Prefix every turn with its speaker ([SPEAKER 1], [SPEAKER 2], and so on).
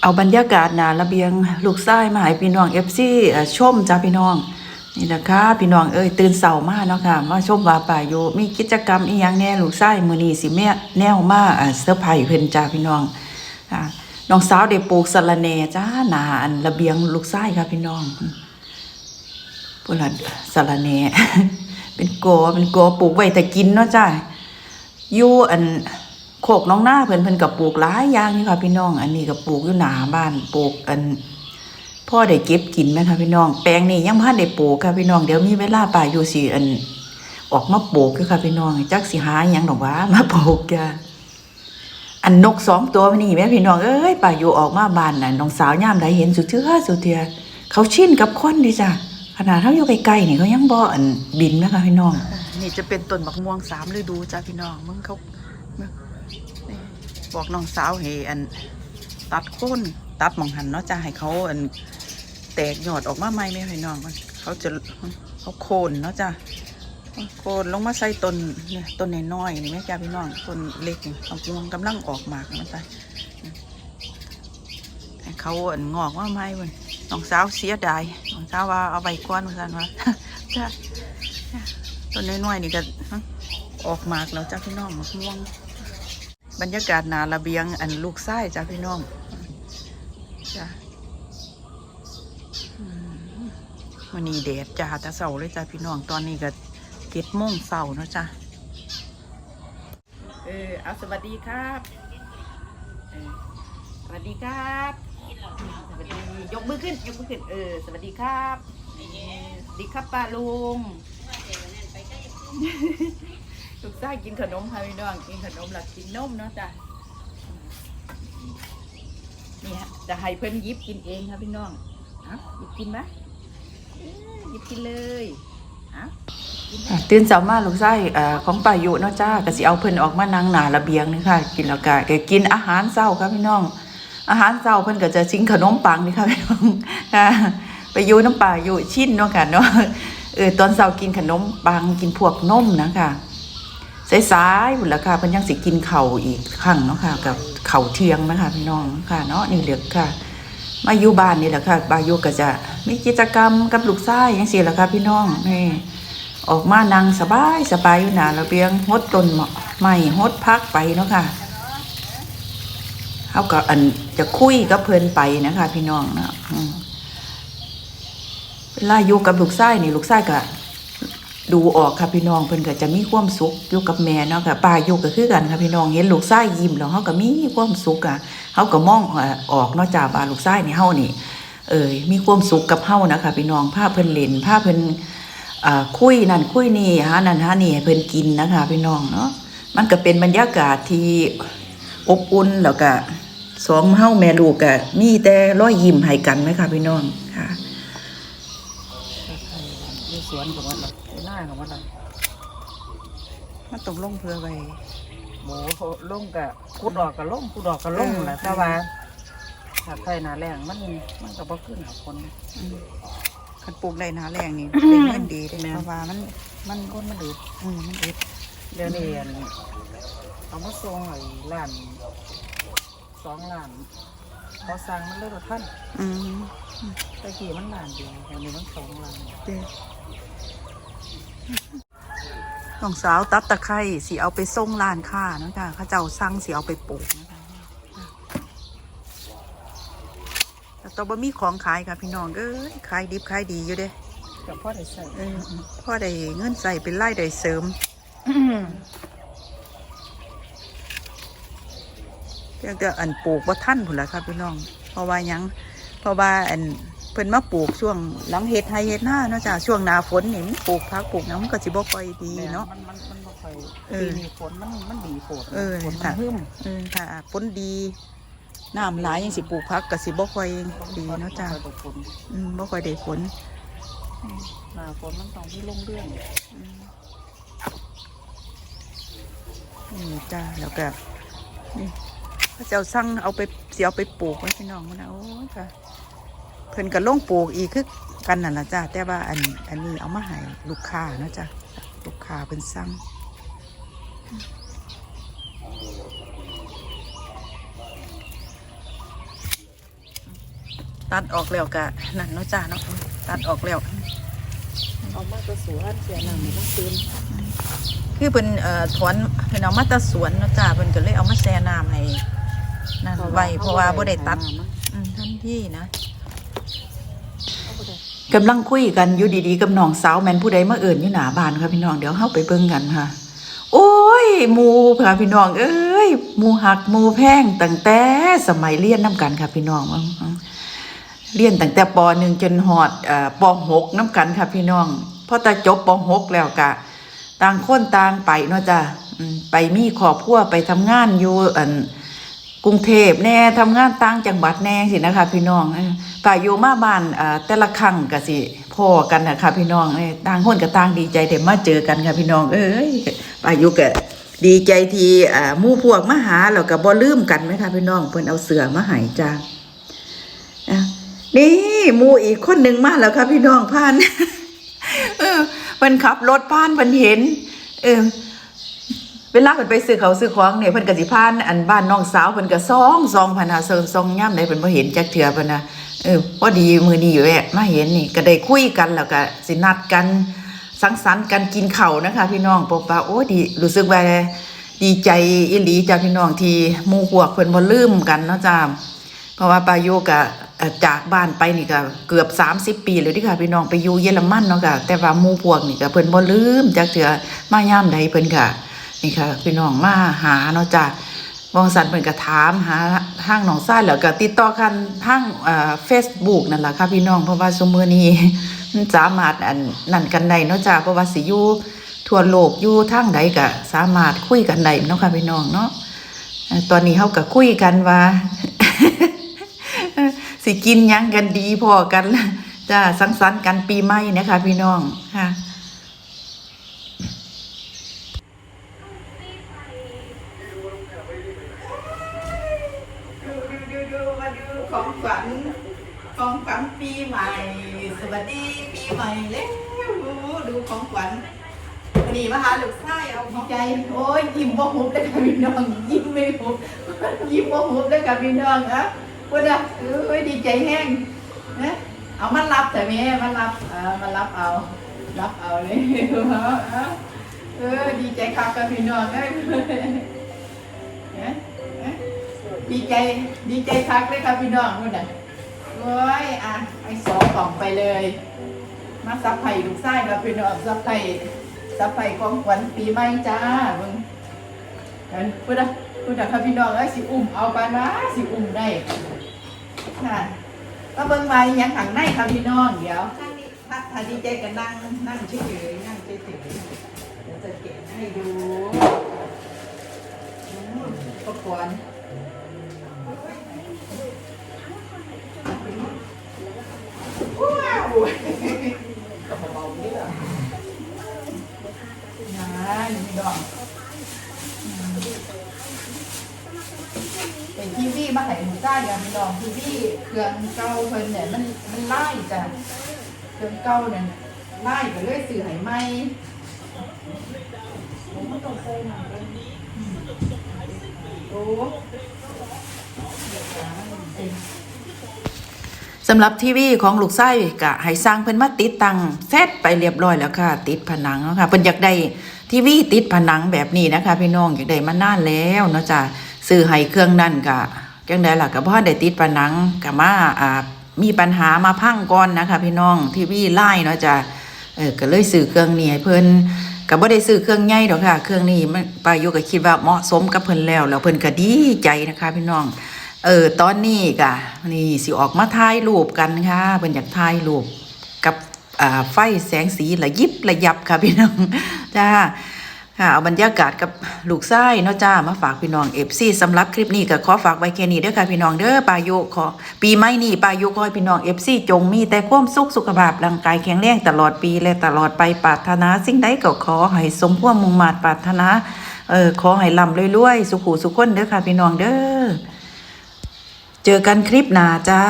[SPEAKER 1] เอาบรรยากาศหนาระเบียงลูกชายมาให้พี่น้องเอ่อชมจ้าพี่น้องนี่นะคะพี่น้องเอ้ยตื่นเช้ามากเนาะค่ะมาชมว่าป่าอยู่มีกิจกรรมอีหยังแหน่ลูกชายมื้อนีสิแม่แนวมาอ่าเซอร์ไพรส์เพิ่นจ้าพี่น้องอ่าน้องสาวได้ปลูกสะระแหน่จ้าหนาอันระเบียงลูกชายค่ะพี่น้องพุ่นล่ะสะระแหน่เป็นโกเป็นโกปลูกไว้แต่กินเนาะจ้าอยู่อัน โคกน้องหน้าเพิ่นเพิ่นก็ปลูกหลายอย่างนี่ค่ะพี่น้อง อันนี้ก็ปลูกอยู่หนาบ้านปลูกอันพ่อได้เก็บกินไหมคะพี่น้อง แปลงนี้ยังพันได้ปลูกค่ะพี่น้องเดี๋ยวมีเวลาป่าอยู่สิอัน ออกมาปลูกคือค่ะพี่น้องจักสิหายังดอกว่ามาปลูกจ้ะอันนกสองตัวนี่แม่พี่น้องเอ้ยป่าอยู่ออกมาบ้านน่ะน้องสาวย่ามใดเห็นสุดเทือสุดเทือเขาชินกับคนดิจ้ะขนาดเขาอยู่ใกล้ๆนี่เขายังบ่อันบินนะคะพี่น้อง นี่จะเป็นต้นบักม่วงสามฤดูจ้าพี่น้องมึงเขา บอกน้องสาวให้อันตัดโค่นตัดมองหันเนาะจ้าให้เขาอันแตกยอดออกมาใหม่ไหมพี่น้องมันเขาจะเขาโคนเนาะจ้าโคนลงมาใส่ต้นเนี่ยต้นน้อยๆนี่แม่จ้าพี่น้องต้นเล็กเอากำลังกำลังออกหมากมันไปให้เขาอันงอกมาใหม่เว้ยน้องสาวเสียดายน้องสาวว่าเอาใบก้อนมาสั่นว่าจ้าต้นน้อยๆนี่ก็ออกหมากแล้วจ้าพี่น้องมะม่วง บรรยากาศหนาระเบียงอันลูกไส้จ้าพี่น้องจ้ามันนี้แดดจ้าแต่เสาเลยจ้าพี่น้องตอนนี้ก็เก็ดโมงเสาเนาะจ้าเออเอาสวัสดีครับสวัสดีครับสวัสดียกมือขึ้นยกมือขึ้นเออสวัสดีครับสวัสดีครับป้าลุง ลูกชายกินขนมค่ะพี่น้องกินขนมหลักกินนมเนาะจ้ะนี่ฮะจะให้เพิ่นยิบกินเองค่ะพี่น้องอะหยิบกินไหมหยิบกินเลยอะตื่นเช้ามาลูกชายของป่ายุเนาะจ้าก็สิเอาเพิ่นออกมานั่งหนาระเบียงนี่ค่ะ กินแล้วก็กกินอาหารเช้าครับพี่น้อง อาหารเช้าเพิ่นก็จะชิงขนมปังนี่ค่ะพี่น้องค่ะไปอยู่น้ำป่าอยู่ชินเนาะค่ะเนาะเออตอนเช้ากินขนมปังกินพวกนมนะค่ะ สายๆหุ่นละค่ะเพิ่นยังสิกินเข่าอีกครั้งเนาะค่ะ กับเข่าเทียงนะคะพี่น้องค่ะเนาะนี่เหลือค่ะ มาอยู่บ้านนี่แหละค่ะบายุก็จะมีกิจกรรมกับลูกชายยังสิละค่ะพี่น้องนี่ออกมานั่งสบายสบายอยู่หนาระเบียงฮดต้นไม้ฮดพักไปเนาะค่ะเขาก็อันจะคุยกับเพลินไปนะคะ พี่น้องเนาะอืมเวลาอยู่กับลูกชายนี่ลูกชายก็ ดูออกค่ะพี่น้องเพิ่นก็จะมีความสุขอยู่กับแม่เนาะค่ะป้าอยู่ก็คือกันค่ะพี่น้องเห็นลูกชายยิ้มแล้วเฮาก็มีความสุขอะเฮาก็มองออกเนาะจ้าว่าลูกชายนี่เฮานี่เอ้ยมีความสุขกับเฮานะคะพี่น้องพาเพิ่นเล่นพาเพิ่นอ่าคุยนั่นคุยนี่หานั่นหานี่ให้เพิ่นกินนะคะพี่น้องเนาะมันก็เป็นบรรยากาศที่อบอุ่นแล้วก็สองเฮาแม่ลูกก็มีแต่รอยยิ้มให้กันไหมคะพี่น้องค่ะ
[SPEAKER 2] สวนของมัน หน้าของมันล่ะ
[SPEAKER 1] มันต้องลงเพื่อไว้
[SPEAKER 2] หมูเขาลงกะขุดออกกะลงขุดออกกะลง
[SPEAKER 1] เออ
[SPEAKER 2] แหละแต่ว่าถ้าใส่หนาแรงมันมันก็บ่ขึ้นหาคน
[SPEAKER 1] คันปลูกได้หนาแรงนี่ได้เงินดีเด้
[SPEAKER 2] แม่น
[SPEAKER 1] เพราะว่ามัน
[SPEAKER 2] มันคนมันอืด
[SPEAKER 1] อืมมันอึด
[SPEAKER 2] เดี๋ยวนี้อันเอามาส่งไอ้ร้านสองร้านพอสั่งมันเลยบ่ทัน
[SPEAKER 1] อืม
[SPEAKER 2] แตะกี้มันร้านเดียวเดี๋ยวนี้มันสองร้าน
[SPEAKER 1] เด้ น้องสาวตัดตะไคร้สิเอาไปส่งร้านค้าเนาะจ้ะเขาเจ้าสั่งสิเอาไปปลูกนะคะแต่ตัวบะมีของขายค่ะพี่น้องเอ้ยขายดิบขายดีอยู่เด้
[SPEAKER 2] กับพ่อได้ใส่
[SPEAKER 1] เออพ่อได้เงินใส่เป็นไล่ได้เสริมเพียงแต่อันปลูกว่าท่านผุนละครับพี่น้อง เพราะว่าหยัง เพราะว่าอัน เพิ่นมาปลูกช่วงหลังเฮ็ดไฮเฮ็ดหน้าเนาะจ้ะช่วงหน้าฝนนี่มันปลูกพักปลูกหยังมันก็สิบ่ค่อยดี
[SPEAKER 2] แม่
[SPEAKER 1] เนาะ
[SPEAKER 2] มันมันมันบ่ค่อย
[SPEAKER 1] เออ
[SPEAKER 2] ปีนี้ฝนมันมันดีโพด
[SPEAKER 1] เออ
[SPEAKER 2] ฝนมั
[SPEAKER 1] ค่ะ
[SPEAKER 2] นหึ่ม
[SPEAKER 1] เออถ้าฝนดีน้ำหลายยังสิปลูกพักก็สิบ่ค่อยดีเนาะจ้ะ
[SPEAKER 2] บ่ค่อยได้ฝน
[SPEAKER 1] อืมบ่ค่อยได้ฝน
[SPEAKER 2] หน้าฝนมันต้องที่ลงเรื่อง
[SPEAKER 1] นี่จ้าแล้วก็นี่พระเจ้าสั่งเอาไปเสียเอาไปปลูกไว้พี่น้องมันนะโอ้ยค่ะ เพิ่นก็ลงปลูกอีกคือกันนั่นล่ะจ้าแต่ว่าอันอันนี้เอามาให้ลูกค้าเนาะจ้ะลูกค้าเพิ่นสั่งตัดออกแล้วกะนั่นเนาะจ้าเนาะตัดออกแล้ว
[SPEAKER 2] เอามาตัวสวนเสียหนังมันต้องตื่น
[SPEAKER 1] คือเป็นเอ่อถอนเพิ่นเอามาแตะสวนเนาะจ้าเพิ่นก็เลยเอามาแช่น้ำให้นั่นไว้เพราะว่าบ่ได้ตัดอืมทันทีนะ กำลังคุยกันอยู่ดีๆกับน้องสาวแมนผู้ใดมาเอิ้นอยู่หนาบานค่ะพี่น้องเดี๋ยวเฮาไปเบิ่งกันค่ะ โอ้ยหมูค่ะพี่น้อง เอ้ยหมูหักหมูแพงตั้งแต่สมัยเรียนนํกันค่ะพี่น้องเรียนตั้งแต่ป .1 จนฮอดเอ่อป .6 นํกันค่ะพี่น้องพอตาจบป .6 แล้วก็ต่างคนต่างไปเนาะจ้ะไปมีครอบครัวไปทำงานอยู่อัน กรุงเทพแน่ทำงานต่างจังหวัดแน่สินะคะ พี่น้องเออป่ายู่มาบ้านแต่ละครั้งก็สิพ่อกันนะคะพี่น้องเอ้ยต่างคนก็ต่างดีใจแต่มาเจอกันค่ะพี่น้อง เอ้ยป่ายูก็ดีใจที่มู่พวกมาหาแล้วก็บ่ลืมกันไหมคะพี่น้องเพิ่นเอาเสือมาให้จ้านี่มู่อีกคนหนึ่งมาแล้วค่ะพี่น้องผ่านเออเพิ่นขับรถผ่านเพิ่นเห็น เออ เวลาเพิ่นไปซื้อเขาซื้อของเนี่ยเพิ่นก็สิผ่านอันบ้านน้องสาวเพิ่นก็ซองซองพันหาเซิงซองย่ำใดเพิ่นบ่เห็นจักเทื่อเพิ่นน่ะเออพอดีมื้อนี้แวะมาเห็นนี่ก็ได้คุยกันแล้วก็สินัดกันสังสรรค์กันกินข้าวนะคะ พี่น้องปกปาโอ้ดีรู้สึกว่าดีใจอีหลีจ้าพี่น้องที่หมู่พวกเพิ่นบ่ลืมกันเนาะจ้าเพราะว่าปาโยกะจากบ้านไปนี่ก็เกือบ 30 ปีเลยที่ค่ะพี่น้องไปอยู่เยอรมันเนาะค่ะแต่ว่าหมู่พวกนี่ก็เพิ่นบ่ลืมจักเทื่อมายามใดเพิ่นก็ นี่ค่ะพี่น้องมาหาเนาะจ้ะวงสันเพิ่นก็ถามหาทางหนองซ่าแล้วก็ติดต่อกันทางเอ่อ Facebook นั่นแหละค่ะพี่น้องเพราะว่าซุมื้อนี้มันสามารถอันนั่นกันได้เนาะจ้ะเพราะว่าสิยูทั่วโลกอยู่ทางใดก็สามารถคุยกันได้เนาะค่ะพี่น้องเนาะตอนนี้เฮาก็คุยกันว่า สิกินยังกันดีพอกันจ้าสังสรรค์กันปีใหม่นะคะพี่น้องค่ะ ดูดูดูดูมาดูของขวัญของขวัญปีใหม่ สวัสดีปีใหม่แล้ว ดูของขวัญนี่มาหาลูกชายเอาดีใจ โอ้ยยิ้มบ่หุบเลยค่ะพี่น้องยิ้มไม่หุบยิ้มบ่หุบเลยค่ะพี่น้องอะพูดอะเอ้ยดีใจแห้งนะเอามารับแต่แม่มารับเออมารับเอา รับเอาเลยเออเออดีใจครับกับพี่น้องเอ้ยเอ๊ะเอ๊ะดีใจดีใจคักเลยครับพี่น้องนู่นน่ะโอ้ยอะไอ้สองกล่องไปเลย มาซับไผ่ลูกไส้ครับพี่น้องซับไผ่ซับไผ่ของขวัญปีใหม่จ้าเบิ่งกันพูดนะพูดนะครับพี่น้องเอ้ยสิอุ้มเอาไปนะสิอุ้มได้ค่ะก็เบิ่งมาอยังขังในครับพี่น้องเดี๋ยวนั่งนี่ถ้าถ้าดีใจกันนั่งนั่งเฉยๆนั่งเฉยๆเดี๋ยวจะเก็บให้ดูอืมอุปกรณ์ว้าว นั่นพี่น้องเป็นทีวีมาให้หนูใต้เดียวพี่น้องทีวีเครื่องเก่าเพิ่นเนี่ยมันมันไล่จ้ะเครื่องเก่าเนี่ยไล่ไปเรื่อยสื่อให้ไหมผมก็ต้องใส่หนังเลยอืมโอ้เอ็น สำหรับทีวีของลูกไส้กะให้สร้างเพิ่นมาติดตั้งเซตไปเรียบร้อยแล้วค่ะ ติดผนังแล้วค่ะเพิ่นอยากได้ทีวีติดผนังแบบนี้นะคะ พี่น้องอยากได้มานานแล้วเนาะจ้ะซื้อให้เครื่องนั่นกะจังไดล่ะก็บ่ทันได้ติดผนังก็มาอ่ามีปัญหามาพังก่อนนะคะ พี่น้องทีวีไล่เนาะจ้ะเออก็เลยซื้อเครื่องนี้ให้เพิ่นก็บ่ได้ซื้อเครื่องใหญ่ดอกค่ะ เครื่องนี้มันปายุก็คิดว่าเหมาะสมกับเพิ่นแล้วแล้วเพิ่นก็ดีใจนะคะ พี่น้อง เออตอนนี้กะนี่สิออกมาถ่ายรูปกันค่ะเพิ่นอยากถ่ายรูปกับอ่าไฟแสงสีระยิบระยับค่ะพี่น้องจ้าค่ะเอาบรรยากาศกับลูกไส้เนาะจ้ามาฝากพี่น้อง FC สำหรับคลิปนี้ก็ขอฝากไว้แค่นี้เด้อค่ะพี่น้องเด้อปายุขอปีใหม่นี้ปายุขอให้พี่น้อง FC จงมีแต่ความสุขสุขภาพร่างกายแข็งแรงตลอดปีและตลอดไปปรารถนา สิ่งใดก็ขอให้สมความมุ่งมา่ปรารถนาเออขอให้ร่ำรวยๆสุขุสุขคนเด้อค่ะพี่น้องเด้อ เจอกันคลิปหน้าจ้า